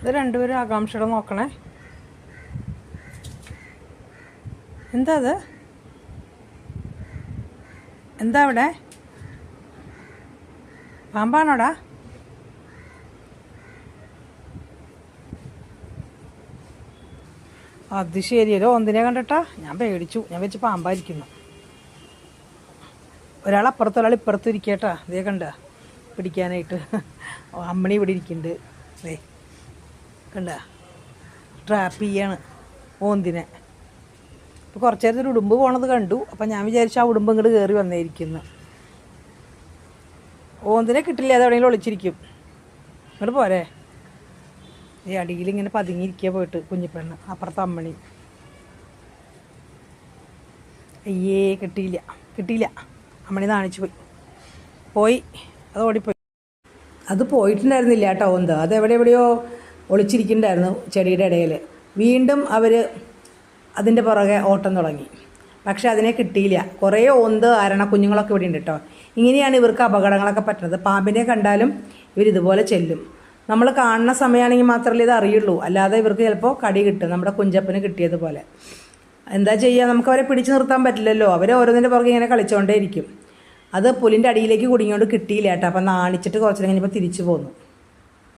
ഇത് രണ്ടുപേരും ആകാംക്ഷയുടെ നോക്കണേ. എന്താ അത്? എന്താ അവിടെ? പാമ്പാണോടാ? അത് ശരിയല്ലോ ഒന്നിനെ കണ്ടിട്ടാ? ഞാൻ പേടിച്ചു. ഞാൻ വെച്ച് പാമ്പായിരിക്കുന്നു. ഒരാൾ അപ്പുറത്ത് ഒരാൾ ഇപ്പുറത്ത് ഇരിക്കട്ടാ. ഇതേ കണ്ട. പിടിക്കാനായിട്ട്. അമ്മണി ഇവിടെ ഇരിക്കുന്നുണ്ട്. ദേ കണ്ട? ട്രാപ്പ് ചെയ്യാണ് ഓന്തിനെ. ഇപ്പോൾ കുറച്ച് നേരത്തെ ഒരു ഉടുമ്പ് പോണത് കണ്ടു. അപ്പം ഞാൻ വിചാരിച്ചു ആ ഉടുമ്പ് ഇങ്ങോട്ട് കയറി വന്നേരിക്കുന്നു. ഓന്തിനെ കിട്ടില്ല അത് എവിടെയെങ്കിലും ഒളിച്ചിരിക്കും. ഇങ്ങോട്ട് പോരെ. ഈ അടിയിൽ ഇങ്ങനെ പതുങ്ങിയിരിക്കുക പോയിട്ട് കുഞ്ഞിപ്പെണ്ണ് അപ്പുറത്തെ അമ്മണി. അയ്യേ കിട്ടിയില്ല കിട്ടിയില്ല. അമ്മണി നാണിച്ചു പോയി. പോയി. അത് ഓടിപ്പോയി. അത് പോയിട്ടുണ്ടായിരുന്നില്ല കേട്ടോ ഓന്ത്. അത് എവിടെ എവിടെയോ ഒളിച്ചിരിക്കുന്നുണ്ടായിരുന്നു ചെടിയുടെ ഇടയിൽ വീണ്ടും അവർ അതിന്റെ പുറകെ ഓട്ടം തുടങ്ങി. പക്ഷേ അതിനെ കിട്ടിയില്ല. കുറേ ഒന്ത് അരണ കുഞ്ഞുങ്ങളൊക്കെ ഇവിടെ ഉണ്ട് കേട്ടോ ഇങ്ങനെയാണ് ഇവർക്ക് അപകടങ്ങളൊക്കെ പറ്റുന്നത്. പാമ്പിനെ കണ്ടാലും ഇവർ ഇതുപോലെ ചെല്ലും. നമ്മൾ കാണുന്ന സമയമാണെങ്കിൽ മാത്രമല്ലേ ഇത് അറിയുള്ളൂ. അല്ലാതെ ഇവർക്ക് ചിലപ്പോൾ കടി കിട്ടും. നമ്മുടെ കുഞ്ചപ്പന് കിട്ടിയതുപോലെ. എന്താ ചെയ്യുക നമുക്ക് അവരെ പിടിച്ചു നിർത്താൻ പറ്റില്ലല്ലോ. അവർ ഓരോന്നിന്റെ പുറകെ ഇങ്ങനെ കളിച്ചുകൊണ്ടേ ഇരിക്കും അത് പുലിന്റെ അടിയിലേക്ക് കുടുങ്ങിയോണ്ട് കിട്ടിയില്ല കേട്ടോ അപ്പം നാണിച്ചിട്ട് കുറച്ചു കഴിഞ്ഞപ്പോൾ തിരിച്ചു പോന്നു.